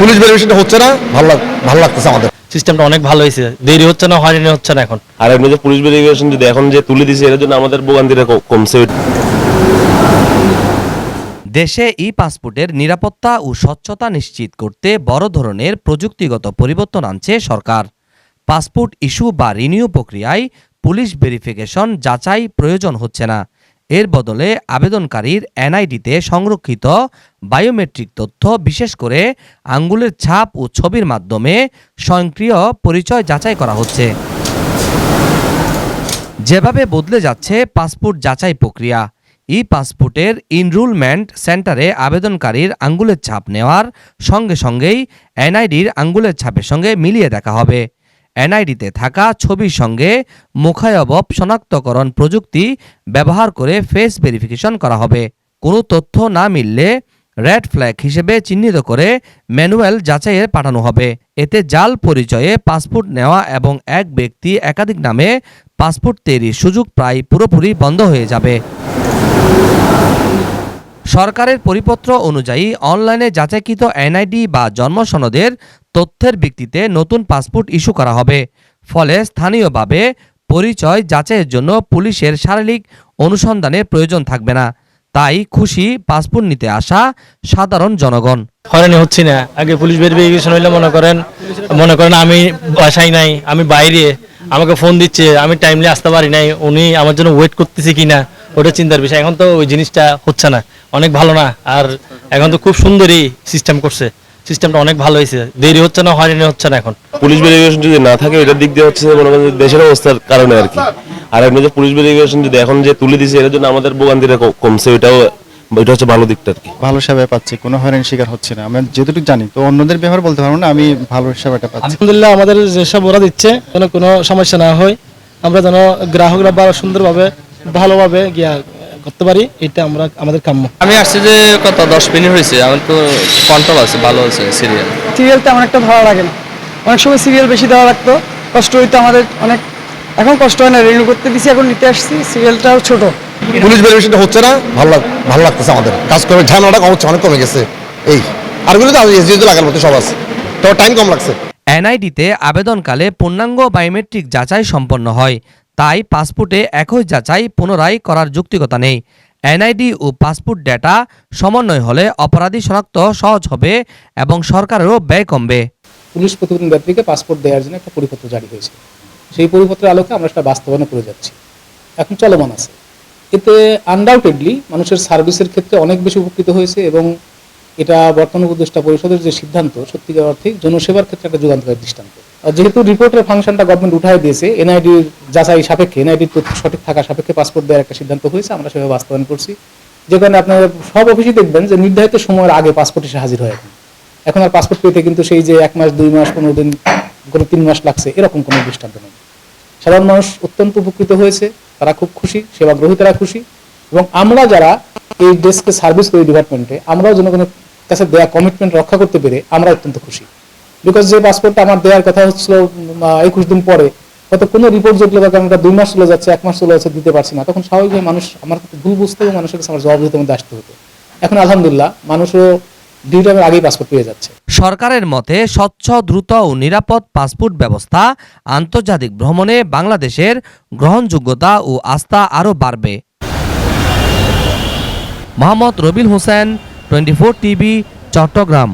Police ভেরিফিকেশনটা হচ্ছে না? ভালো ভালো লাগতেছে আমাদের। সিস্টেমটা অনেক ভালো হয়েছে। দেরি হচ্ছে না হয়রানি হচ্ছে না এখন। আর এমনি যে পুলিশ ভেরিফিকেশন যদি এখন যে তুলে দিছে এর জন্য আমাদের ভোগান্তিটা কমছে। দেশে ই পাসপোর্টের নিরাপত্তা ও স্বচ্ছতা নিশ্চিত করতে বড় ধরনের প্রযুক্তিগত পরিবর্তন আনছে সরকার। পাসপোর্ট ইস্যু বা রিনিউ প্রক্রিয়ায় পুলিশ ভেরিফিকেশন যাচাই প্রয়োজন হচ্ছে না। এর বদলে আবেদনকারীর এনআইডিতে সংরক্ষিত বায়োমেট্রিক তথ্য, বিশেষ করে আঙ্গুলের ছাপ ও ছবির মাধ্যমে স্বয়ংক্রিয় পরিচয় যাচাই করা হচ্ছে। যেভাবে বদলে যাচ্ছে পাসপোর্ট যাচাই প্রক্রিয়া, ই পাসপোর্টের ইনরুলমেন্ট সেন্টারে আবেদনকারীর আঙ্গুলের ছাপ নেওয়ার সঙ্গে সঙ্গেই এনআইডির আঙ্গুলের ছাপের সঙ্গে মিলিয়ে দেখা হবে। এনআইডিতে থাকা ছবির সঙ্গে মুখায়বব শনাক্তকরণ প্রযুক্তি ব্যবহার করে ফেস ভেরিফিকেশন করা হবে। কোনো তথ্য না মিললে রেড ফ্ল্যাগ হিসেবে চিহ্নিত করে ম্যানুয়াল যাচাইয়ে পাঠানো হবে। এতে জাল পরিচয়ে পাসপোর্ট নেওয়া এবং এক ব্যক্তি একাধিক নামে পাসপোর্ট তৈরির সুযোগ প্রায় পুরোপুরি বন্ধ হয়ে যাবে। সরকারের পরিপত্র অনুযায়ী অনলাইনে যাচাইকৃত এনআইডি বা জন্ম সনদের তথ্যের ভিত্তিতে নতুন পাসপোর্ট ইস্যু করা হবে। ফলে স্থানীয়ভাবে পরিচয় যাচাইয়ের জন্য পুলিশের শারীরিক অনুসন্ধানের প্রয়োজন থাকবে না। তাই খুশি পাসপোর্ট নিতে আসা সাধারণ জনগণ। হয়রানি হচ্ছে না। আগে পুলিশ ভেরিফিকেশন হইলে মনে করেন মনে করেন আমি বাসায় নাই, আমি বাইরে, আমাকে ফোন দিচ্ছে, আমি টাইমলি আসতে পারি নাই, উনি আমার জন্য ওয়েট করতেছে কিনা। ওটা চিন্তার বিষয়। এখন তো ওই জিনিসটা হচ্ছে না। অনেক ভালো না। আর এখন তো খুব সুন্দরই সিস্টেম করছে। সিস্টেমটা অনেক ভালো হয়েছে। দেরি হচ্ছে না হয়রানি হচ্ছে না এখন। পুলিশ ভেরিফিকেশন যদি না থাকে এটার দিক দিয়ে হচ্ছে মনে করেন দেশের অবস্থার কারণে আর কি। আর এমনি যে পুলিশ ভেরিফিকেশন যদি এখন যে তুলে দিছে এর জন্য আমাদের ভোগান্তিটা কমছে। ওইটাও এটা হচ্ছে ভালো দিকটা আর কি। ভালো সেবা পাচ্ছি। কোনো হয়রানি শিকার হচ্ছে না। আমি যেটুকু জানি তো অন্যদের ব্যবহার বলতে পারব না আমি ভালো সেবাটা পাচ্ছি। আলহামদুলিল্লাহ আমাদের যেসব ওরা দিচ্ছে যেন কোনো সমস্যা না হয় আমরা যেন গ্রাহকরা বা সুন্দরভাবে ভালোভাবে গিয়া করতে পারি এটা আমরা আমাদের কাম্য। আমি আসছি যে কত দশ মিনিট হয়েছে আমার তো কন্ট্রোল আছে ভালো আছে সিরিয়াল সিরিয়াল তেমন একটা ভালো লাগে না। অনেক সময় সিরিয়াল বেশি দেওয়া লাগতো কষ্ট হইতো আমাদের অনেক এখন কষ্ট হয় না রিনিউ করতে দিছি এখন নিতে আসছি সিরিয়ালটাও ছোট। পুলিশ ভেরিফিকেশনটা হচ্ছে না ভালো লাগ- ভালো লাগতেছে আমাদের। কাজ করে ঝামেলাটা কম হচ্ছে অনেক কমে গেছে। এই আরগুলো তো এসডিও লাগার মতো সব আছে। তো টাইম কম লাগছে। এনআইডিতে আবেদনকালে পূর্ণাঙ্গ বায়োমেট্রিক যাচাই সম্পন্ন হয়। তাই পাসপোর্টে একই যাচাই পুনরায় করার যৌক্তিকতা নেই। এনআইডি ও পাসপোর্ট ডেটা সমন্বয় হলে অপরাধী শনাক্ত সহজ হবে এবং সরকারেরও ব্যয় কমবে। পুলিশ প্রতিবেদন ব্যক্তিকে পাসপোর্ট দেওয়ার জন্য একটা পরিপত্র জারি হয়েছে। সেই পরিপত্রের আলোকে আমরা সেটা বাস্তবায়নে করে যাচ্ছি। এখন চলমান আছে। এতে আনডাউটেডলি মানুষের সার্ভিসের ক্ষেত্রে অনেক বেশি উপকৃত হয়েছে এবং এটা বর্তমান উপদেষ্টা পরিষদের যে সিদ্ধান্ত, সত্যিকার অর্থে জনসেবার ক্ষেত্রে একটা যুগান্তকারী দৃষ্টান্ত। যেহেতু রিপোর্টের ফাংশনটা গভর্নমেন্ট উঠাই দিয়েছে এনআইডির যাচাই সাপেক্ষে এনআইডির তথ্য সঠিক থাকা সাপেক্ষে পাসপোর্ট দেওয়ার একটা সিদ্ধান্ত হয়েছে, আমরা সেভাবে বাস্তবায়ন করছি। যেখানে আপনারা সব অফিসই দেখবেন যে নির্ধারিত সময়ের আগে পাসপোর্ট এসে হাজির হয় এখন। এখন আর পাসপোর্ট পেতে কিন্তু সেই যে এক মাস, দুই মাস, পনেরো দিন করে তিন মাস লাগছে, এরকম কোনো দৃষ্টান্ত নেই। সাধারণ মানুষ অত্যন্ত উপকৃত হয়েছে, তারা খুব খুশি সেবা গ্রহীতারা খুশি। এবং আমরা যারা এই ডেস্কে সার্ভিস করি ডিপার্টমেন্টে আমরাও জনগণের কাছে দেয়া কমিটমেন্ট রক্ষা করতে পেরে আমরা অত্যন্ত খুশি। বিকজ যে পাসপোর্টটা আমার দেওয়ার কথা হচ্ছিল একুশ দিন পরে, হয়তো কোনো রিপোর্ট জটিল কারণ এটা দুই মাস চলে যাচ্ছে, এক মাস চলে যাচ্ছে, দিতে পারছি না। তখন স্বাভাবিকভাবে মানুষ, আমার ভুল বুঝতে এবং মানুষের কাছে আমার জবাব দিতে মধ্যে আসতে হতো এখন আলহামদুলিল্লাহ, মানুষও আগেই পাসপোর্ট পেয়ে যাচ্ছে। সরকারের মতে, স্বচ্ছ, দ্রুত ও নিরাপদ পাসপোর্ট ব্যবস্থা আন্তর্জাতিক ভ্রমণে বাংলাদেশের গ্রহণযোগ্যতা ও আস্থা আরও বাড়বে। Mohammad Rabil Hossain, twenty four TV, Chattogram.